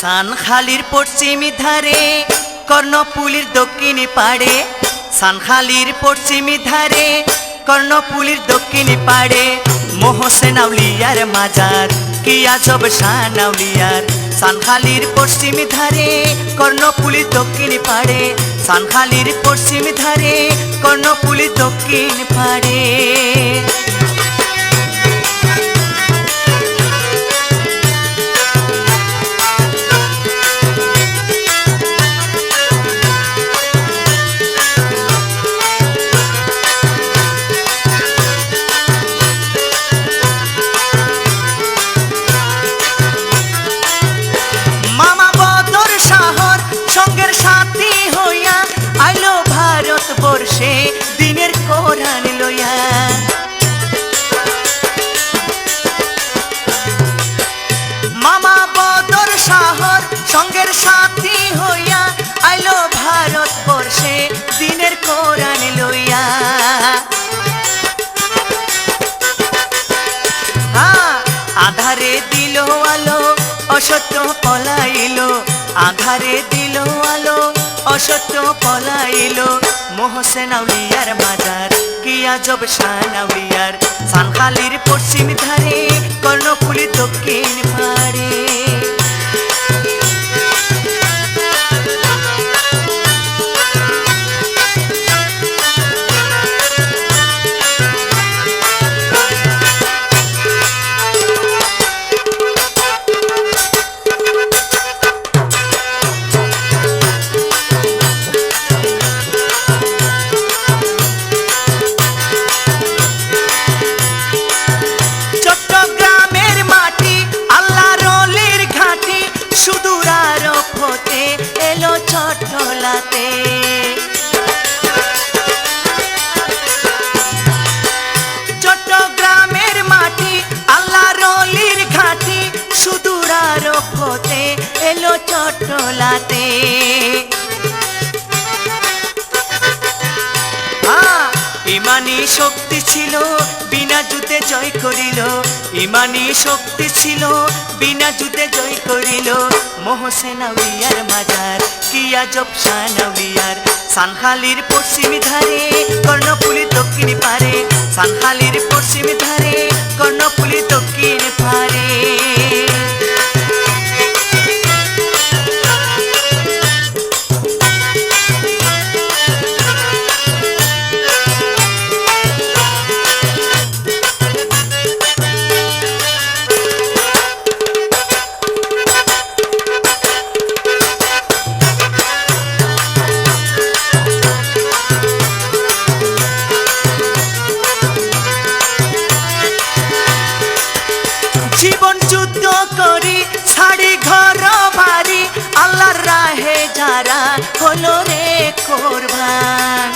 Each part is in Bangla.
সানখালির পশ্চিমী ধারে কর্ণপুলির দক্ষিণী পাড়ে। সানখালির পশ্চিমী ধারে কর্ণপুলির দক্ষিণী পাড়ে। মোহসেন আউলিয়ার মাজার, কি আজব শান আউলিয়ার। সানখালির পশ্চিমী ধারে কর্ণপুলির দক্ষিণী পাড়ে। সানখালির পশ্চিমী ধারে কর্ণপুলির দক্ষিণ পাড়ে। সাথী হইয়া আইলো দিনের কোরআন লইয়া। হ্যাঁ, আধারে দিল আলো অসত্য পলাইল। আধারে দিল আলো অসত্য পলাইল। মোহসেন আউলিয়ার মাজার কি আজব শান আউলিয়ার। সানখালির পশ্চিম ধারে কর্ণফুলি দক্ষিণ পাড়ে। সুদূর আরফতে এলো চট্টলাতে। চট্টগ্রামের মাটি আল্লাহ রলির ঘাটি সুদূর আরফতে এলো চট্টলাতে। ইমানি শক্তি ছিল, বিনা জুতে জয় করিল। ইমানি শক্তি ছিল, বিনা যুদ্ধে জয় করিল মোহসেন আউলিয়ার মাজার। কিয়া জব শান সানহালির পশ্চিমী ধারে কর্ণফুলি দক্ষিণ পারে। সানহালির পশ্চিম ধারে কর্ণফুলি দক্ষিণ হলো রে কোরবান।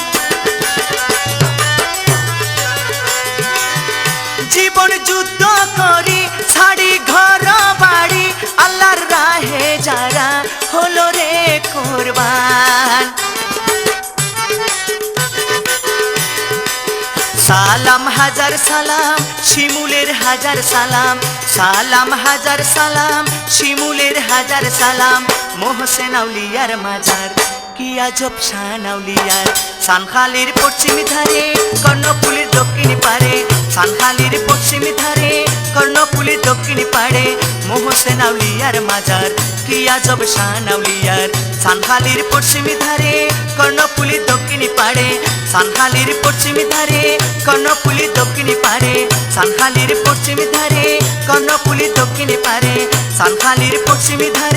জীবন যুদ্ধ করি, ছাড়ি ঘর বাড়ি, আল্লাহর রাহে যারা হলো রে কোরবান। সালাম হাজার সালাম, শিমুলের হাজার সালাম সালাম, হাজার সালাম, শিমুলের হাজার সালাম। মোহসেন আউলিয়ার মাজার, কি আজব শান আউলিয়ার। সানখালির পশ্চিম ধারে, কর্ণফুলির দক্ষিণ পারে সানখালির পশ্চিম ধারে, কর্ণফুলির দক্ষিণ পাড়ে। মোহসেন আউলিয়ার মাজার, কি আজব শান আউলিয়ার। সানখালির পশ্চিম ধারে, কর্ণফুলির দক্ষিণ পাড়ে। সানখালির পশ্চিম ধারে কর্ণফুলি দক্ষিণ পারে সানখালির পশ্চিমী ধারে কর্ণফুলি দক্ষিণ পারে সানখালির পশ্চিমী ধারে।